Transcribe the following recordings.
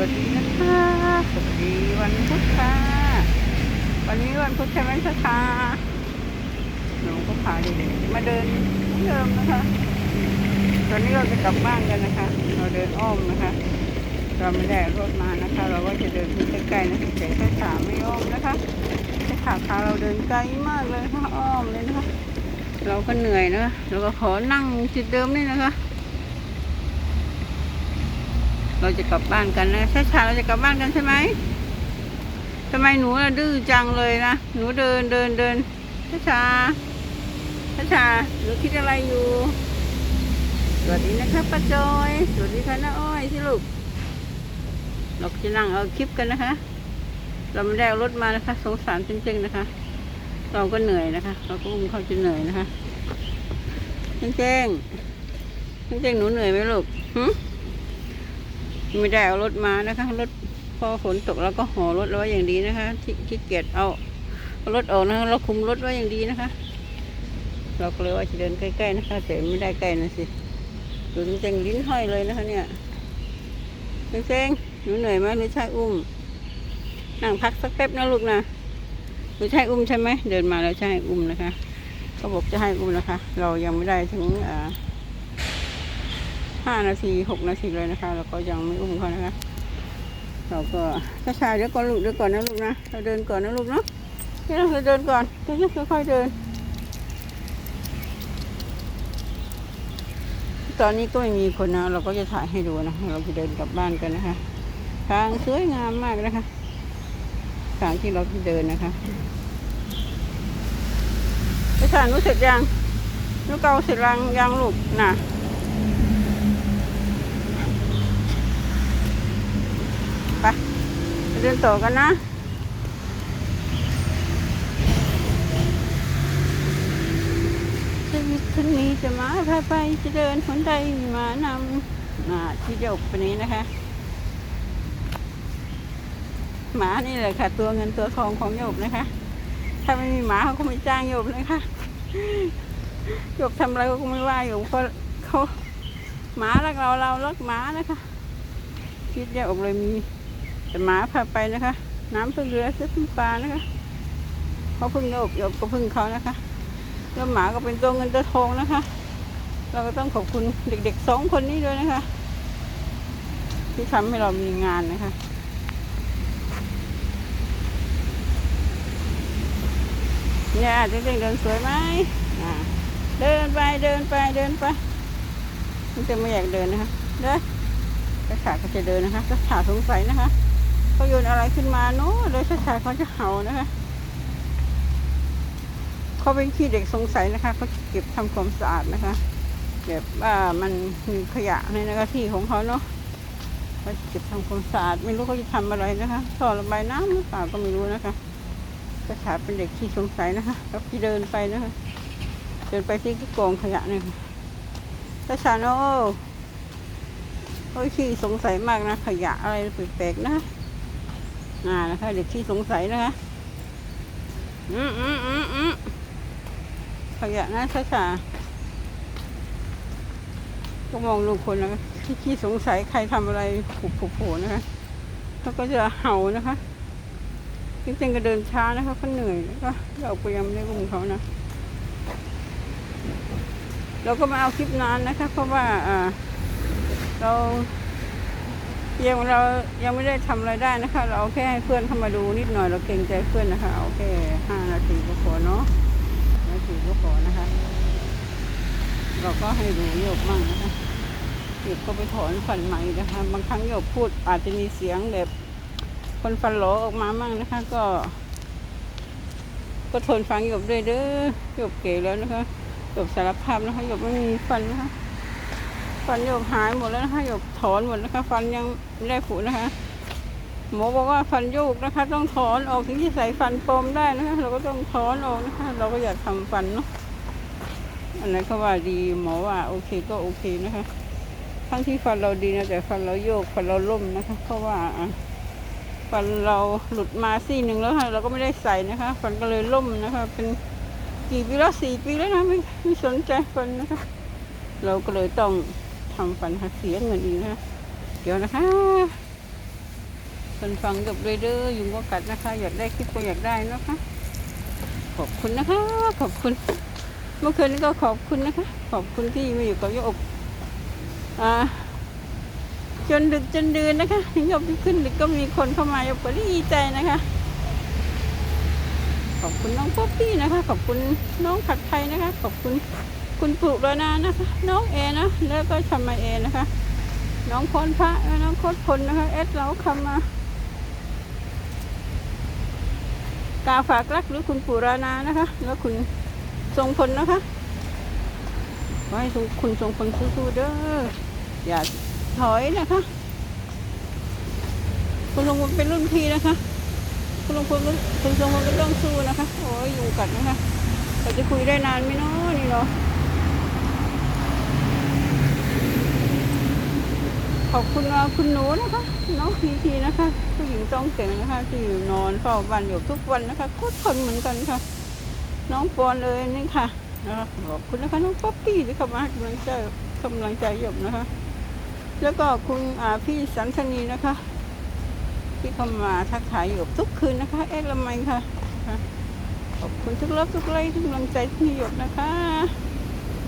วัสดีนะคะสวัสดีวันพุธค่ะ วันนี้วันพุธใช่ไหมคะหนูก็พาเด็กๆมาเดินเหมือนเดิมนะคะ ตอนนี้เราจะกลับบ้านกันนะคะ เราเดินอ้อมนะคะ เราไม่ได้รถมานะคะ เราก็จะเดินไปใกล้ๆนะคะแต่แค่ขาไม่อ้อมนะคะแค่ขาขาเราเดินไกลมากเลยนะคะอ้อมเลยนะคะ เราก็เหนื่อยนะะเราก็ขอนั่งจุดเดิมนี่นะคะ เราจะกลับบ้านกันนะช้าชาเราจะกลับบ้านกันใช่ไหมทำไมหนูน่ะดื้อจังเลยนะ หนูเดินเดินเดินช้าชาช้าชาหนูคิดอะไรอยู่ สวัสดีนะคะป้าจอย สวัสดีค่ะน้าอ้อยที่ลูก เราจะนั่งเอาคลิปกันนะคะ เราไม่ได้เอารถมานะคะ สงสารจริงๆนะคะ เราก็เหนื่อยนะคะ เราก็อุ้มเขาจะเหนื่อยนะคะเจ๊งเจ๊งเจ๊งหนูเหนื่อยไหมลูกหึ ไม่ได้เอารถมานะคะ รถพอฝนตกเราก็ห่อรถไว้อย่างดีนะคะ ที่ขี้เกียจเอารถออกนะคะเราคุมรถไว้อย่างดีนะคะ เราก็เลยว่าจะเดินใกล้ๆนะคะ แต่ไม่ได้ใกล้นะสิดูเต็งๆลิ้นห้อยเลยนะคะ เนี่ยเต็งหนูเหนื่อยไหมหรือใช่อุ้มนั่งพักสักแป๊บนะลูกนะหรือใช่อุ้มใช่ไหมเดินมาแล้วใช่อุ้มนะคะเขาบอกจะให้อุ้มนะคะ เรายังไม่ได้ถึงอ่า ห้านาทีหกนาทีเลยนะคะเราก็ยังไม่อุ้มเขานะคะ เราก็ช้าๆเดี๋ยวก่อนลูกเดี๋ยวก่อนนะลูกนะ เราเดินก่อนนะลูกเนาะเดี๋ยวเราเดินก่อนเดี๋ยวค่อยๆเดิน ตอนนี้ก็ไม่มีคนนะ เราก็จะถ่ายให้ดูนะ เราจะเดินกลับบ้านกันนะคะ ทางสวยงามมากนะคะ ทางที่เราที่เดินนะคะไปถ่ายนู้สร็จยังนู้เกาเสร็จยังยังลูกน่ะ ไปไปเดินต่อกันนะชีวิตคืนนี้จะมาพาไปจะเดินคนใดมานำมาที่หยบไปนี้นะคะ หมานี่แหละค่ะ ตัวเงินตัวทองของหยบนะคะ ถ้าไม่มีหมาเขาก็ไม่จ้างหยบเลยค่ะหยบทำอะไรก็ไม่ว่าหยบเพราะเขาหมารักเราเรารักหมานะคะคิดแยกออกเลยมี แต่หมาพาไปนะคะ น้ำพึ่งเรือซื้อพึ่งปลานะคะเขาพึ่งโยกโยกก็พึ่งเขานะคะแล้วหมาก็เป็นตัวเงินตัวทองนะคะ เราก็ต้องขอบคุณเด็กๆสองคนนี้ด้วยนะคะ ที่ทำให้เรามีงานนะคะเนี่ยเด็กๆเดินสวยไหมเดินไปเดินไปเดินไปมันจะไม่อยากเดินนะคะเดินกระฉาก็จะเดินนะคะกระฉาสงสัยนะคะ เขาโยนอะไรขึ้นมาโน้โดยกระฉาเขาจะเห่านะคะเขาเป็นขี้เด็กสงสัยนะคะเขาจะเก็บทำความสะอาดนะคะแบบว่ามันมีขยะในนะคะที่ของเขาเนาะเขาเก็บทำความสะอาดไม่รู้เขาจะทำอะไรนะคะท่อระบายน้ำหรือเปล่าก็ไม่รู้นะคะกระฉาเป็นเด็กที่สงสัยนะคะแล้วที่เดินไปนะคะเดินไปที่กองขยะเนี่ยค่ะกระฉาโนโอ้ยขี้สงสัยมากนะขยะอะไรแปลกๆนะ อ่านะคะเด็กขี้สงสัยนะคะ อืมอืมอืมอืมขยะนะช้าชาก็มองลูกคนนะคะที่ขี้สงสัยใครทำอะไรผุบโผล่นะคะเขาก็จะเห่านะคะจริงๆก็เดินช้านะคะเขาเหนื่อยแล้วก็เราก็ยังไม่ได้อุ้มเขานะเราก็มาเอาคลิปนานนะคะ เพราะว่าอ่าเรา ยังเรายังไม่ได้ทำอะไรได้นะคะ เราเอาแค่ให้เพื่อนเข้ามาดูนิดหน่อยเราเกรงใจเพื่อนนะคะเอาแค่ห้านาทีก็พอเนาะนาทีก็พอนะคะ เราก็ให้ดูโยกมั่งนะคะหยกก็ไปถอนฟันใหม่นะคะ บางครั้งโยกพูดอาจจะมีเสียงแบบคนฟันหลอออกมามั่งนะคะ ก็ ก็ทนฟังหยบด้วยเด้อหยบเก๋แล้วนะคะหยบสารภาพนะคะหยบไม่มีฟันนะคะ ฟันโยกหายหมดแล้วนะคะโยกถอนหมดนะคะฟันยังไม่ได้ผุนะคะหมอบอกว่าฟันโยกนะคะ ต้องถอนออกถึงที่ใส่ฟันปลอมได้นะคะ เราก็ต้องถอนออกนะคะ เราก็อยากทำฟันเนาะอันนั้นเขาว่าดีหมอว่าโอเคก็โอเคนะคะทั้งที่ฟันเราดีนะแต่ฟันเราโยกฟันเราล่มนะคะ เพราะว่าฟันเราหลุดมาซี่หนึ่งแล้วค่ะเราก็ไม่ได้ใส่นะคะ ฟันก็เลยล่มนะคะ เป็นกี่ปีแล้วสี่ปีแล้วนะไม่ไม่สนใจฟันนะคะ เราก็เลยต้อง ทำฟันหาเสียงเงินอีกนะเดี๋ยวนะคะคนฟังกับเรเดอร์ยุงก็กัดนะคะ อยากได้คลิปก็อยากได้นะคะ ขอบคุณนะคะ ขอบคุณ เมื่อคืนนี้ก็ขอบคุณนะคะ ขอบคุณที่มาอยู่กับยอบอ่าจนดึกจนดื่นนะคะถึงยกขึ้นดึกก็มีคนเข้ามายกก็ดีใจนะคะ ขอบคุณน้องป๊อปปี้นะคะ ขอบคุณน้องผัดไทยนะคะ ขอบคุณ คุณปุรนานะคะ น้องเอนะ แล้วก็ชมาเอนะคะ น้องพรพระน้องโคตรพลนะคะ เอสเราคำมากาฝากรักหรือคุณปุรานานะคะ แล้วคุณทรงพลนะคะขอให้คุณทรงพลสู้ๆเด้ออย่าถอยนะคะ คุณลุงพลเป็นรุ่นพี่นะคะ คุณลุงพลคุณทรงพลก็ต้องสู้นะคะโอ้ยอยุงกัดนะคะเราจะคุยได้นานไหมเนาะนี่เนาะ ขอบคุณคุณหนูนะคะน้องพีทีนะคะผู้หญิงต้องเก่งนะคะ ที่อยู่นอนเฝ้าบ้านอยู่ทุกวันนะคะโคตรทนเหมือนกันค่ะ น้องปอนเลยนี่ค่ะขอบคุณนะคะน้องป๊อปปี้ที่เข้ามาให้กำลังใจกำลังใจหยบนะคะ แล้วก็คุณอาพี่สันสนีนะคะ ที่เข้ามาทักทายหยบทุกคืนนะคะ เอ็ดละไมค่ะนะคะขอบคุณทุกรอบทุกไลค์ทุกกำลังใจที่หยบนะคะ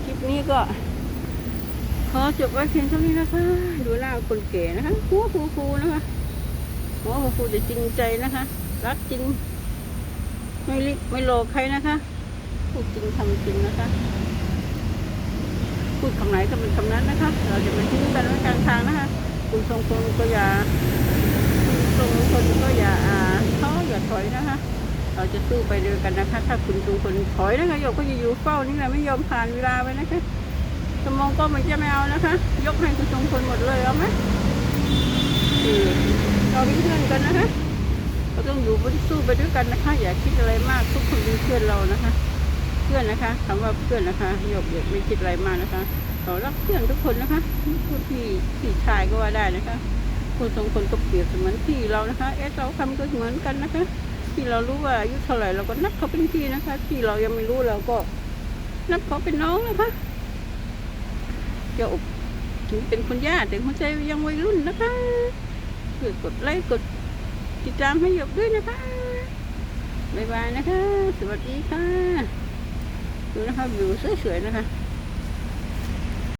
คลิปนี้ก็ ขอจบไว้เพียงเท่านี้นะคะ ดูหน้าคนเก๋นะคะหัวฟูฟูนะคะหัวฟูฟูๆจะจริงใจนะคะ รักจริง ไม่ลิไม่โลภใครนะคะพูดจริงทำจริงนะคะ พูดคำไหนก็เป็นคำนั้นนะคะ เราจะไม่ทิ้งกันไว้กลางทางนะคะ คุณทรงคนก็อย่าคุณทรงคนก็อย่าอ่าท้ออย่าถอยนะคะเราจะสู้ไปด้วยกันนะคะ ถ้าคุณทรงคนถอยนะคะโยกก็จะอยู่เฝ้านี่แหละไม่ยอมผ่านเวลาไปนะคะ สมองก็เหมันจะไม่เอานะคะ ยกให้คุณทรงพลหมดเลยเอาไหมเราเป็นเพื่อนกันนะคะเราต้องอยู่บนสู้ไปด้วยกันนะคะ อย่าคิดอะไรมากทุกคนเป็นเพื่อนเรานะคะ เพื่อนนะคะคำว่าเพื่อนนะคะหยกเด็กไม่คิดอะไรมากนะคะเรารักเพื่อนทุกคนนะคะผู้พี่พี่ชายก็ว่าได้นะคะคุณทรงพลก็เปรียบเสมือนพี่เรานะคะเอสเราคำก็เหมือนกันนะคะที่เรารู้ว่าอายุเท่าไหร่เราก็นับเขาเป็นพี่นะคะ ที่เรายังไม่รู้เราก็นับเขาเป็นน้องนะคะ จ้าอบถึงเป็นคนย่าแต่หัวใจยังวัยรุ่นนะคะช่อกดไลค์กดติดตามให้หยบด้วยนะคะบ๊ายบายนะคะ สวัสดีค่ะ ดูนะคะวิวสวยๆนะคะ